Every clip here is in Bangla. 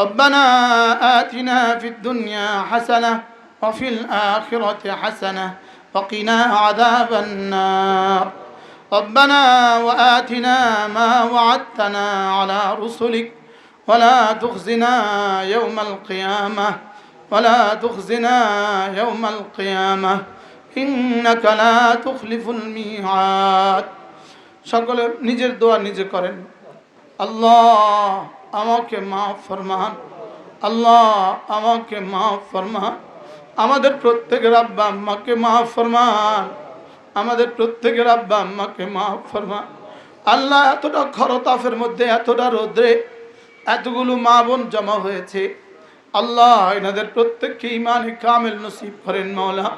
ربنا آتنا في الدنيا حسنة وفي الآخرة حسنة وقنا عذاب النار ربنا وآتنا ما وعدتنا على رسلك ولا تخزنا يوم القيامة ولا تخزنا يوم القيامة إنك لا تخلف الميعاد সকলে নিজের দোয়া নিজে করেন আল্লাহ আমাকে মাফ ফরমান। আল্লাহ আমাকে মাফ ফরমান। আমাদের প্রত্যেকের আব্বা আম্মাকে মাফ ফরমান। আমাদের প্রত্যেকের আব্বা আম্মাকে মাফ ফরমান। আল্লাহ এতটা খরতাফের মধ্যে, এতটা রোদ্রে এতগুলো মা বোন জমা হয়েছে। আল্লাহ এনাদের প্রত্যেককে ইমান কামেল নসিব করেন মৌলা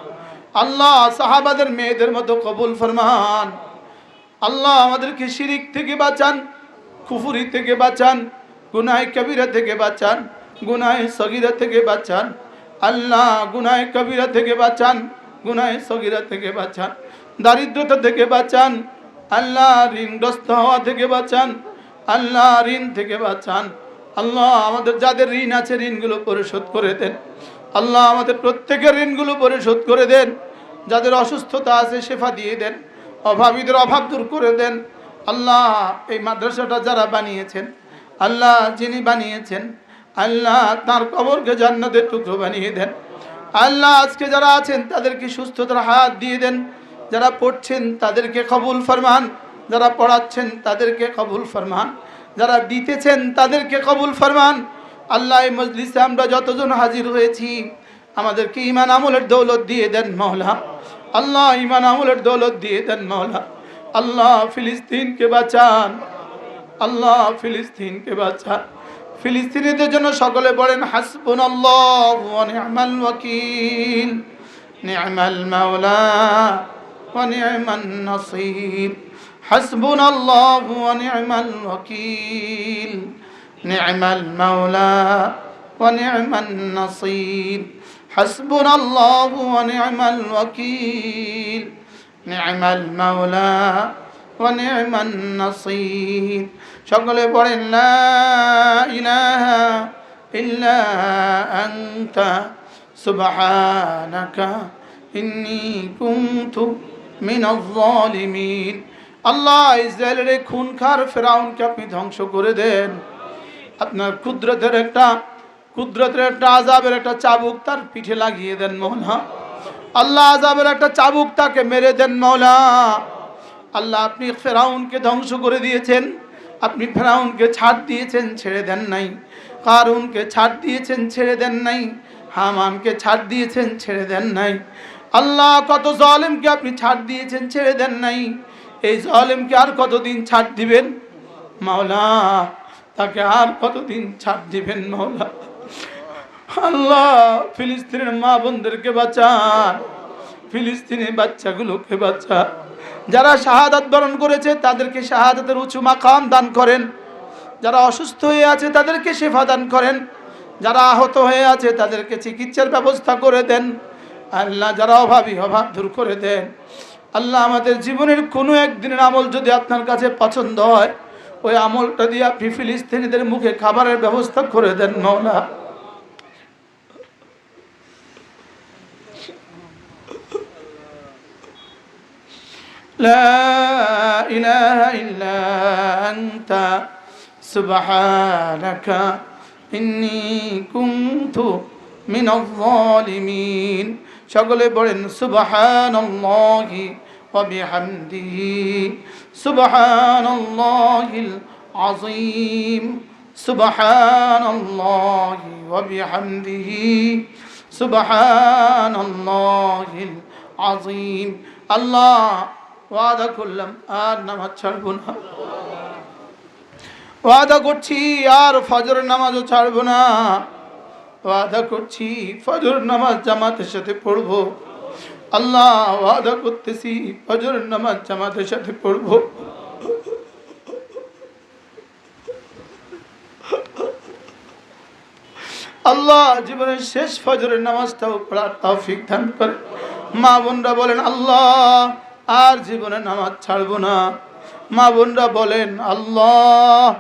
আল্লাহ সাহাবাদের মেয়েদের মতো কবুল ফরমান। আল্লাহ আমাদেরকে শিরিক থেকে বাঁচান খুফুরি থেকে বাঁচান গুনায় কবিরা থেকে বাঁচান, গুনায় সগিরা থেকে বাঁচান। আল্লাহ গুনায় কবিরা থেকে বাঁচান, গুনায় সগিরা থেকে বাঁচান। দারিদ্রতা থেকে বাঁচান, আল্লাহ ঋণগ্রস্ত হওয়া থেকে বাঁচান, আল্লাহ ঋণ থেকে বাঁচান। আল্লাহ আমাদের যাদের ঋণ আছে, ঋণগুলো পরিশোধ করে দেন। আল্লাহ আমাদের প্রত্যেকের ঋণগুলো পরিশোধ করে দেন। যাদের অসুস্থতা আছে সেফা দিয়ে দেন। অভাবীদের অভাব দূর করে দেন। আল্লাহ এই মাদ্রাসাটা যারা বানিয়েছেন আল্লাহ যিনি বানিয়েছেন, আল্লাহ তার কবরকে জান্নাতের টুকরো বানিয়ে দেন। আল্লাহ আজকে যারা আছেন, তাদেরকে সুস্থতার হাত দিয়ে দেন। যারা পড়ছেন, তাদেরকে কবুল ফরমান। যারা পড়াচ্ছেন, তাদেরকে কবুল ফরমান। যারা দিতেছেন, তাদেরকে কবুল ফরমান। আল্লাহ মজলিসে আমরা যতজন হাজির হয়েছি, আমাদেরকে ইমান আমলের দৌলত দিয়ে দেন মহলা আল্লাহ ইমান আমলের দৌলত দিয়ে দেন মহলা আল্লাহ ফিলিস্তিনকে বাঁচান। আল্লাহ ফিলিস্তিনকে বাঁচা ফিলিস্তিনিদের জন্য সকলে বলেন হাসবুন আল্লাহ মাওলা হাসবুন আল্লাহ মাওলা হাসবুন আল্লাহ ওয়া নি'মাল মাওলা ونعم النصير সকলে পড়েন লা ইলাহা ইল্লা আনতা সুবহানাকা ইন্নী কুনতু মিনাজ জালিমিন আল্লাহ ইসরায়েলের এই খুনখার ফেরাউনকে আপনি ধ্বংস করে দেন আপনার কুদরতের একটা কুদরতের একটা আজাবের একটা চাবুক তার পিঠে লাগিয়ে দেন মৌলা আল্লাহ আজাবের একটা চাবুক তাকে মেরে দেন মৌলা আল্লাহ আপনি ফেরাউনকে ধ্বংস করে দিয়েছেন। আপনি ফেরাউনকে ছাড় দিয়েছেন, ছেড়ে দেন নাই। কারুনকে ছাড় দিয়েছেন, ছেড়ে দেন নাই। হামানকে ছাড় দিয়েছেন, ছেড়ে দেন নাই। আল্লাহ কত জলেমকে আপনি ছাড় দিয়েছেন, ছেড়ে দেন নাই। এই জলেমকে আর কতদিন ছাড় দিবেন? মাওলা, তাকে আর কতদিন ছাড় দিবেন, মাওলা? আল্লাহ, ফিলিস্তিনের মা বোনদেরকে বাঁচান। ফিলিস্তিনি বাচ্চাগুলোকে বাচ্চা, যারা শাহাদাত বরণ করেছে, তাদেরকে শাহাদাতের উঁচু মাকাম দান করেন। যারা অসুস্থ হয়ে আছে, তাদেরকে সেবা দান করেন। যারা আহত হয়ে আছে, তাদেরকে চিকিৎসার ব্যবস্থা করে দেন। আল্লাহ যারা অভাবী, অভাব দূর করে দেন। আল্লাহ আমাদের জীবনের কোনো একদিনের আমল যদি আপনার কাছে পছন্দ হয়, ওই আমলটা দিয়ে আপনি ফিলিস্তিনিদের মুখে খাবারের ব্যবস্থা করে দেন মৌলা لا إله إلا أنت سبحانك إني كنت من الظالمين সকলে বলেন সুবহানাল্লাহি ওয়া বিহামদিহি সুবহানাল্লাহিল আযীম সুবহানাল্লাহি ওয়া বিহামদিহি সুবহানাল্লাহিল আযীম আল্লাহ ওয়াদা করলাম, আর নামাজ ছাড়বো না। ওয়াদা করছি, আর ফজর নামাজও ছাড়বো না। ওয়াদা করছি, ফজর নামাজ জামাতের সাথে পড়ব। আল্লাহ ওয়াদা করতেছি, ফজর নামাজ জামাতের সাথে পড়ব। আল্লাহ জীবনের শেষ ফজরের নামাজটাও পড়ার তৌফিক দান করে। মা বোনরা বলেন, আল্লাহ আর জীবনে নামাজ ছাড়বো না। মা বোনরা বলেন, আল্লাহ,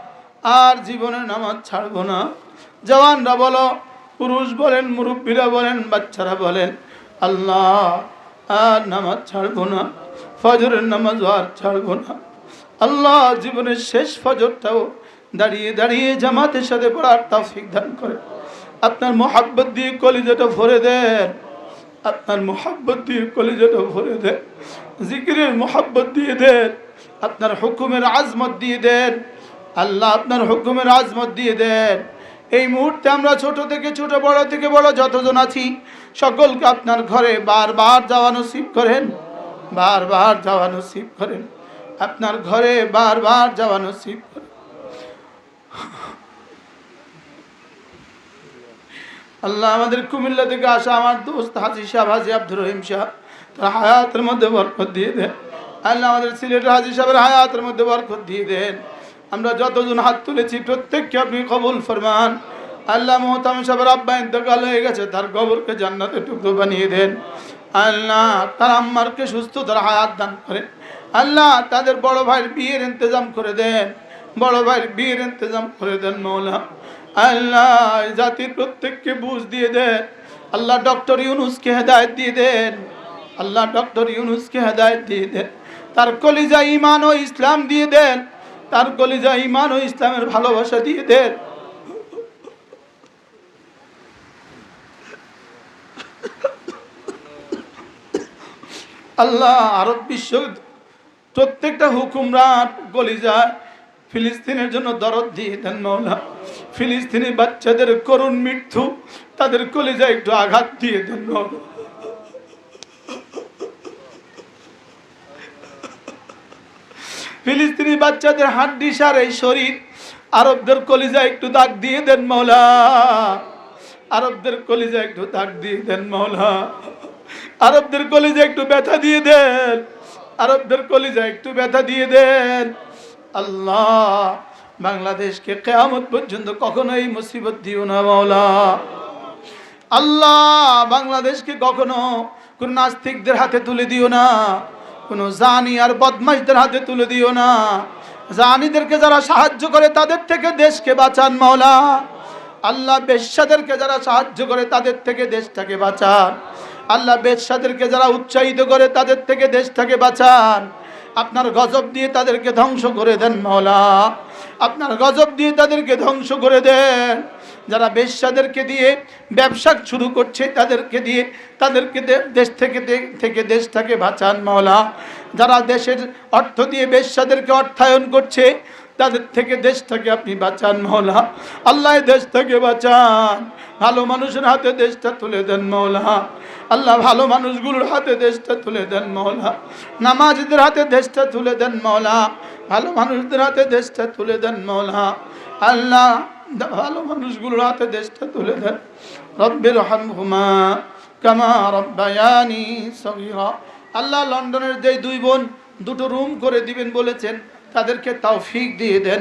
আর জীবনে নামাজ ছাড়বো না। জওয়ানরা বলো, পুরুষ বলেন, মুরব্বীরা বলেন, বাচ্চারা বলেন, আল্লাহ, আর নামাজ ছাড়বো না। ফজরের নামাজ আর ছাড়বো না। আল্লাহ জীবনের শেষ ফজরটাও দাঁড়িয়ে দাঁড়িয়ে জামাতের সাথে পড়ার তৌফিক দান করে। আপনার মোহাব্বত দিয়ে কলিজাটা ভরে দেন। আপনার মোহাব্বত দিয়ে কলিজাটা ভরে দেন। জিকিরের মোহাব্বত দিয়ে দেন, আপনার হুকুমের আজমত দিয়ে দেন, আল্লাহ আপনার হুকুমের আজমত দিয়ে দেন। এই মুহূর্তে আমরা ছোট থেকে ছোট, বড় থেকে বড় যতজন আছি, সকলকে আপনার ঘরে বারবার যাওয়া নসিব করেন, বারবার যাওয়া নসিব করেন। আপনার ঘরে বারবার যাওয়া নসিব করেন। আল্লাহ আমাদের কুমিল্লা থেকে আসা আমার দোস্ত হাজি সাহেব, হাজি আব্দুর রহিম সাহেব তার হায়াতের মধ্যে বরকত দিয়ে দেন। আল্লাহ আমাদের সিলেটের হাজি সাহেবের হায়াতের মধ্যে বরকত দিয়ে দেন। আমরা যতজন হাত তুলেছি, প্রত্যেককে আপনি কবুল ফরমান। আল্লাহ মোহতাম সাহেবের আব্বা ইন্তকাল হয়ে গেছে, তার গবরকে জান্নাতে টুকরো বানিয়ে দেন। আল্লাহ তার আম্মারকে সুস্থ তার হায়াত দান করেন। আল্লাহ তাদের বড় ভাইয়ের বিয়ের ইন্তজাম করে দেন। বড় ভাইয়ের বিয়ের ইন্তজাম করে দেন মৌলা। আল্লাহ জাতির প্রত্যেককে বুঝ দিয়ে দেন। আল্লাহ ডক্টর ইউনুসকে হেদায়ত দিয়ে দেন। আল্লাহ ডক্টর ইউনুসকে হেদায়ত দিয়ে দেন। তার কলিজা ইমান ও ইসলাম দিয়ে দেন। তার কলিজা ইমান ও ইসলামের ভালোবাসা দিয়ে দেন। আল্লাহ আরব বিশ্ব প্রত্যেকটা হুকুমরান কলিজা ফিলিস্তিনের জন্য দরদ দিয়ে দেন মৌলা ফিলিস্তিনি বাচ্চাদের করুণ মৃত্যু তাদের কলিজা একটু আঘাত দিয়ে দেন মৌলা ফিলিস্তিনি বাচ্চাদের হাড্ডি সার এই শরীর। আরবদের কলিজা একটু দাগ দিয়ে দেন মৌলা আরবদের কলিজা একটু দাগ দিয়ে দেন মৌলা আরবদের কলিজা একটু ব্যথা দিয়ে দেন। আরবদের কলিজা একটু ব্যথা দিয়ে দেন। আল্লাহ, বাংলাদেশকে কেয়ামত পর্যন্ত কখনো এই মুসিবত দিও না মৌলা আল্লাহ, বাংলাদেশকে কখনো কোন নাস্তিকদের হাতে তুলে দিও না। কোনো জানি আর বদমাইশদের হাতে তুলে দিও না। জানিদেরকে যারা সাহায্য করে, তাদের থেকে দেশকে বাঁচান মৌলা আল্লাহ বেশ্যাদেরকে যারা সাহায্য করে, তাদের থেকে দেশটাকে বাঁচান। আল্লাহ বেশ্যাদেরকে যারা উৎসাহিত করে, তাদের থেকে দেশটাকে বাঁচান। আপনার গজব দিয়ে তাদেরকে ধ্বংস করে দেন মৌলা আপনার গজব দিয়ে তাদেরকে ধ্বংস করে দেন। যারা বেশ্যাদেরকে দিয়ে ব্যবসা শুরু করছে, তাদেরকে দিয়ে, তাদেরকে দেশ থেকে থেকে দেশটাকে বাঁচান মৌলা যারা দেশের অর্থ দিয়ে বেশ্যাদেরকে অর্থায়ন করছে, তাদের থেকে দেশটাকে আপনি বাঁচান মৌলা আল্লাহ দেশটাকে বাঁচান। ভালো মানুষের হাতে দেশটা তুলে দেন মৌলা আল্লাহ ভালো মানুষগুলোর হাতে দেশটা তুলে দেন মৌলা নামাজদের হাতে দেশটা তুলে দেন মৌলা ভালো মানুষদের হাতে দেশটা তুলে দেন মৌলা আল্লাহ ভালো মানুষগুলোর হাতে দেশটা তুলে দেন রব্বির হামহুমা কামা রব্বায়ানি সগীরা আল্লাহ লন্ডনের যে দুই বোন দুটো রুম করে দিবেন বলেছেন তাদেরকে তৌফিক দিয়ে দেন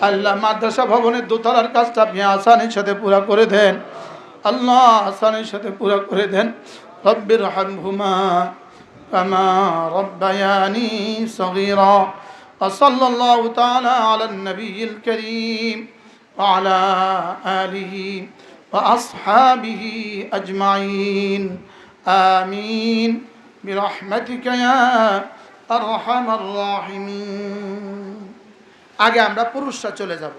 আল্লাহ মাদ্রাসা ভবনের দোতলার কাজটা আপনি আসানের সাথে পুরা করে দেন আল্লাহ আসানের সাথে পুরা করে দেন রব্বির হামহুমা কামা রব্বায়ানি সগীরা وصلى الله تعالى على النبي الكريم وعلى آله وأصحابه أجمعين آمين برحمتك يا أرحم الراحمين আগে আমরা পুরুষরা চলে যাব